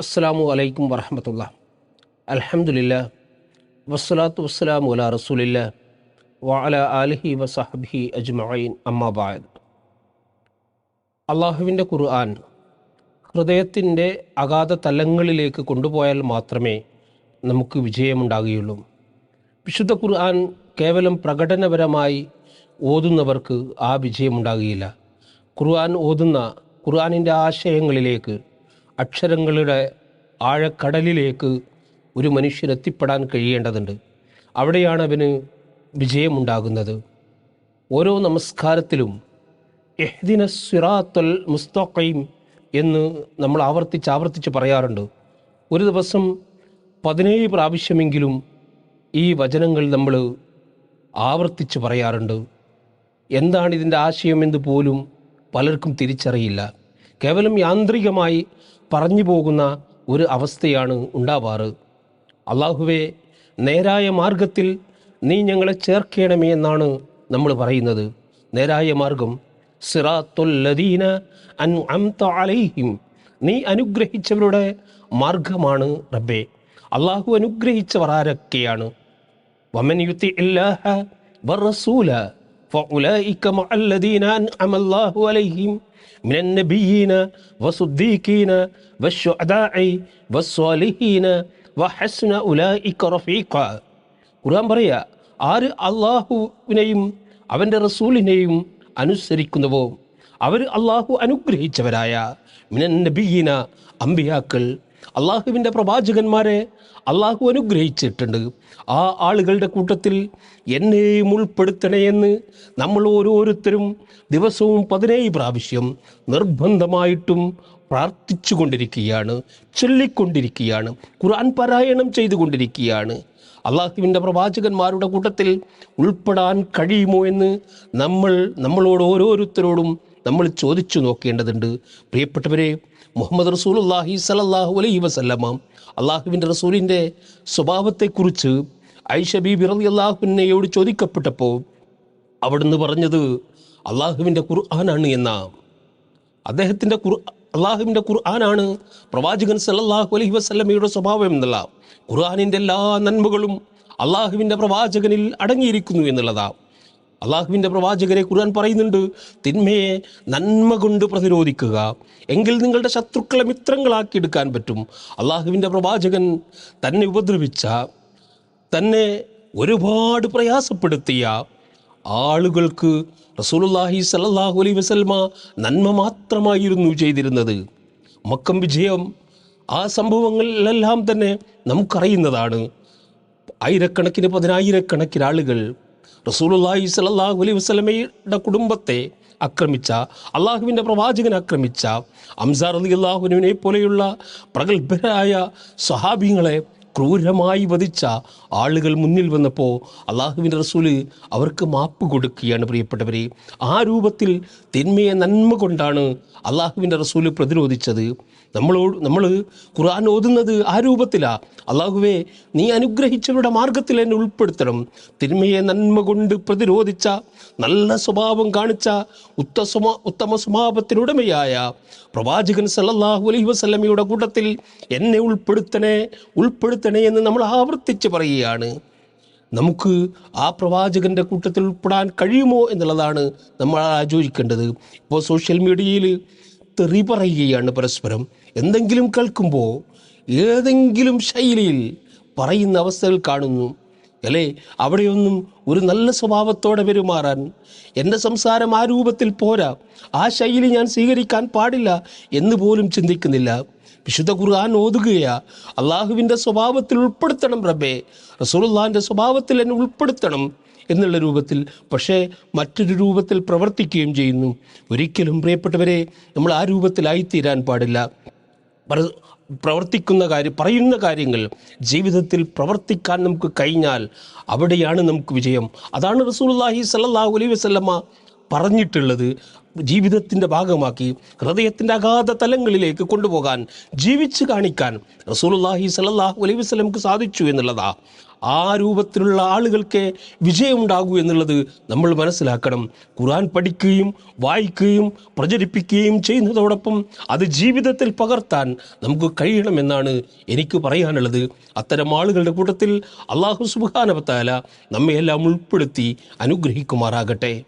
അസ്സാം അലൈക്കും വറഹമത്തുള്ള. അലഹമുല്ല വസ്സലാത്തു വസ്സലാമു അല റസൂലില്ല വഅല ആലിഹി വസഹബി അജ്മഈൻ. അമ്മാബായത് അള്ളാഹുവിന്റെ ഖുർആൻ ഹൃദയത്തിന്റെ അഗാധ തലങ്ങളിലേക്ക് കൊണ്ടുപോയാൽ മാത്രമേ നമുക്ക് വിജയമുണ്ടാകുകയുള്ളൂ. വിശുദ്ധ ഖുർആൻ കേവലം പ്രകടനപരമായി ഓതുന്നവർക്ക് ആ വിജയമുണ്ടാകുകയില്ല. ഖുർആൻ ഓതുന്ന ഖുർആനിന്റെ ആശയങ്ങളിലേക്ക് അക്ഷരങ്ങളുടെ ആഴക്കടലിലേക്ക് ഒരു മനുഷ്യൻ എത്തിപ്പെടാൻ കഴിയേണ്ടതുണ്ട്. അവിടെയാണ് അവന് വിജയമുണ്ടാകുന്നത്. ഓരോ നമസ്കാരത്തിലും എഹ്ദിന സിറാത്തുൽ മുസ്തഖീം എന്ന് നമ്മൾ ആവർത്തിച്ച് ആവർത്തിച്ച് പറയാറുണ്ട്. ഒരു ദിവസം പതിനേഴ് പ്രാവശ്യമെങ്കിലും ഈ വചനങ്ങൾ നമ്മൾ ആവർത്തിച്ച് പറയാറുണ്ട്. എന്താണ് ഇതിന്റെ ആശയമെന്ന് പോലും പലർക്കും തിരിച്ചറിയില്ല. കേവലം യാന്ത്രികമായി പറഞ്ഞു പോകുന്ന ഒരു അവസ്ഥയാണ് ഉണ്ടാവാറ്. അള്ളാഹുവെ നേരായ മാർഗത്തിൽ നീ ഞങ്ങളെ ചേർക്കണമേ എന്നാണ് നമ്മൾ പറയുന്നത്. നേരായ മാർഗം സിറാത്തുല്ലദീന അൻ അംത അലൈഹിം. നീ അനുഗ്രഹിച്ചവരുടെ മാർഗമാണ് റബ്ബേ. അള്ളാഹു അനുഗ്രഹിച്ചവർ ആരൊക്കെയാണ്? വമൻ യുത്തി ഇല്ലാഹ വറസൂല فأولئك مع الذين أنعم الله عليهم من النبيين والصديقين والشهداء والصالحين وحسن أولئك رفيقا ഖുർആൻ പറയാ ആര് അള്ളാഹുവിനെയും അവൻ്റെ റസൂലിനെയും അനുസരിക്കുന്നുവോ അവർ അള്ളാഹു അനുഗ്രഹിച്ചവരായ മിനൻ നബിയീന അമ്പിയാക്കൾ അള്ളാഹുവിന്റെ പ്രവാചകന്മാരെ അള്ളാഹു അനുഗ്രഹിച്ചിട്ടുണ്ട്. ആ ആളുകളുടെ കൂട്ടത്തിൽ എന്നെയും ഉൾപ്പെടുത്തണേയെന്ന് നമ്മൾ ഓരോരുത്തരും ദിവസവും പതിനേഴ് പ്രാവശ്യം നിർബന്ധമായിട്ടും പ്രാർത്ഥിച്ചു കൊണ്ടിരിക്കുകയാണ് ചൊല്ലിക്കൊണ്ടിരിക്കുകയാണ് ഖുർആൻ പാരായണം ചെയ്തുകൊണ്ടിരിക്കുകയാണ്. അള്ളാഹുവിന്റെ പ്രവാചകന്മാരുടെ കൂട്ടത്തിൽ ഉൾപ്പെടാൻ കഴിയുമോ എന്ന് നമ്മൾ നമ്മളോട് ഓരോരുത്തരോടും നമ്മൾ ചോദിച്ചു നോക്കേണ്ടതുണ്ട്. പ്രിയപ്പെട്ടവരെ മുഹമ്മദ് റസൂലുല്ലാഹി സലല്ലാഹു അലൈഹി വസല്ലമ്മ അള്ളാഹുവിന്റെ റസൂലിന്റെ സ്വഭാവത്തെക്കുറിച്ച് ഐഷ ബീബി റളി അള്ളാഹുവിനെയോട് ചോദിക്കപ്പെട്ടപ്പോൾ അവിടുന്ന് പറഞ്ഞത് അള്ളാഹുവിന്റെ ഖുർആനാണ് എന്ന. അദ്ദേഹത്തിന്റെ ഖുർ അള്ളാഹുവിന്റെ ഖുർആനാണ് പ്രവാചകൻ സല്ലാഹു അലൈഹി വസ്ലമയുടെ സ്വഭാവം എന്നുള്ള ഖുർആാനിന്റെ എല്ലാ നന്മകളും അള്ളാഹുവിന്റെ പ്രവാചകനിൽ അടങ്ങിയിരിക്കുന്നു എന്നുള്ളതാണ് അള്ളാഹുവിന്റെ പ്രവാചകരെ ഖുർആൻ പറയുന്നുണ്ട് തിന്മയെ നന്മ കൊണ്ട് പ്രതിരോധിക്കുക. എങ്കിൽ നിങ്ങളുടെ ശത്രുക്കളെ മിത്രങ്ങളാക്കി എടുക്കാൻ പറ്റും. അള്ളാഹുവിന്റെ പ്രവാചകൻ തന്നെ ഉപദ്രവിച്ച തന്നെ ഒരുപാട് പ്രയാസപ്പെടുത്തിയ ആളുകൾക്ക് റസൂലുല്ലാഹി സലല്ലാഹു അലൈ വസൽമ നന്മ മാത്രമായിരുന്നു ചെയ്തിരുന്നത്. മക്കം വിജയം ആ സംഭവങ്ങളിലെല്ലാം തന്നെ നമുക്കറിയുന്നതാണ്. ആയിരക്കണക്കിന് പതിനായിരക്കണക്കിന് ആളുകൾ റസൂലുള്ളാഹി സ്വല്ലല്ലാഹു അലൈഹി വസ്ലമയുടെ കുടുംബത്തെ ആക്രമിച്ച അള്ളാഹുവിന്റെ പ്രവാചകനെ ആക്രമിച്ച അംസാർ അലി അള്ളാഹുനുവിനെ പോലെയുള്ള പ്രഗത്ഭരായ സ്വഹാബിങ്ങളെ ക്രൂരമായി വധിച്ച ആളുകൾ മുന്നിൽ വന്നപ്പോൾ അള്ളാഹുവിന്റെ റസൂൽ അവർക്ക് മാപ്പ് കൊടുക്കുകയാണ് പ്രിയപ്പെട്ടവരെ. ആ രൂപത്തിൽ തിന്മയെ നന്മ കൊണ്ടാണ് അള്ളാഹുവിന്റെ റസൂൽ പ്രതിരോധിച്ചത്. നമ്മളോട് നമ്മൾ ഖുർആൻ ഓതുന്നത് ആ രൂപത്തിലാണ് അള്ളാഹുവേ നീ അനുഗ്രഹിച്ചവരുടെ മാർഗത്തിൽ എന്നെ ഉൾപ്പെടുത്തണം. തിന്മയെ നന്മ കൊണ്ട് പ്രതിരോധിച്ച നല്ല സ്വഭാവം കാണിച്ച ഉത്തമ ഉത്തമ സ്വഭാവത്തിനുടമയായ പ്രവാചകൻ സല്ലല്ലാഹു അലൈഹി വസല്ലമയുടെ കൂട്ടത്തിൽ എന്നെ ഉൾപ്പെടുത്തണേ ഉൾപ്പെടുത്തണേ എന്ന് നമ്മൾ ആവർത്തിച്ച് പറയുകയാണ്. നമുക്ക് ആ പ്രവാചകന്റെ കൂട്ടത്തിൽ ഉൾപ്പെടാൻ കഴിയുമോ എന്നുള്ളതാണ് നമ്മൾ ആലോചിക്കേണ്ടത്. ഇപ്പോൾ സോഷ്യൽ മീഡിയയിൽ തെറി പറയുകയാണ് പരസ്പരം. എന്തെങ്കിലും കേൾക്കുമ്പോൾ ഏതെങ്കിലും ശൈലിയിൽ പറയുന്ന അവസ്ഥകൾ കാണുന്നു. അല്ലേ? അവിടെയൊന്നും ഒരു നല്ല സ്വഭാവത്തോടെ പെരുമാറാൻ എന്റെ സംസാരം ആ രൂപത്തിൽ പോരാ ആ ശൈലി ഞാൻ സ്വീകരിക്കാൻ പാടില്ല എന്ന് പോലും ചിന്തിക്കുന്നില്ല. വിശുദ്ധ ഖുർആൻ ഓതുകയാ. അള്ളാഹുവിന്റെ സ്വഭാവത്തിൽ ഉൾപ്പെടുത്തണം റബ്ബേ. റസൂലുള്ളാഹിന്റെ സ്വഭാവത്തിൽ എന്നെ ഉൾപ്പെടുത്തണം എന്നുള്ള രൂപത്തിൽ പക്ഷേ മറ്റൊരു രൂപത്തിൽ പ്രവർത്തിക്കുകയും ചെയ്യുന്നു. ഒരിക്കലും പ്രിയപ്പെട്ടവരെ നമ്മൾ ആ രൂപത്തിലായിത്തീരാൻ പാടില്ല. പ്രവർത്തിക്കുന്ന കാര്യം പറയുന്ന കാര്യങ്ങൾ ജീവിതത്തിൽ പ്രവർത്തിക്കാൻ നമുക്ക് കഴിഞ്ഞാൽ അവിടെയാണ് നമുക്ക് വിജയം. അതാണ് റസൂലുള്ളാഹി സല്ലല്ലാഹു അലൈഹി വസല്ലമ പറഞ്ഞിട്ടുള്ളത് ജീവിതത്തിന്റെ ഭാഗമാക്കി ഹൃദയത്തിന്റെ അഗാധ തലങ്ങളിലേക്ക് കൊണ്ടുപോകാൻ ജീവിച്ച് കാണിക്കാൻ റസൂലുള്ളാഹി സലല്ലാഹു അലൈഹി വസല്ലമക്ക് സാധിച്ചു എന്നുള്ളതാ. ആ രൂപത്തിലുള്ള ആളുകൾക്ക് വിജയമുണ്ടാകൂ എന്നുള്ളത് നമ്മൾ മനസ്സിലാക്കണം. ഖുർആൻ പഠിക്കുകയും വായിക്കുകയും പ്രചരിപ്പിക്കുകയും ചെയ്യുന്നതോടൊപ്പം അത് ജീവിതത്തിൽ പകർത്താൻ നമുക്ക് കഴിയണമെന്നാണ് എനിക്ക് പറയാനുള്ളത്. അത്തരം ആളുകളുടെ കൂട്ടത്തിൽ അള്ളാഹു സുബാനവത്താല നമ്മയെല്ലാം ഉൾപ്പെടുത്തി അനുഗ്രഹിക്കുമാറാകട്ടെ.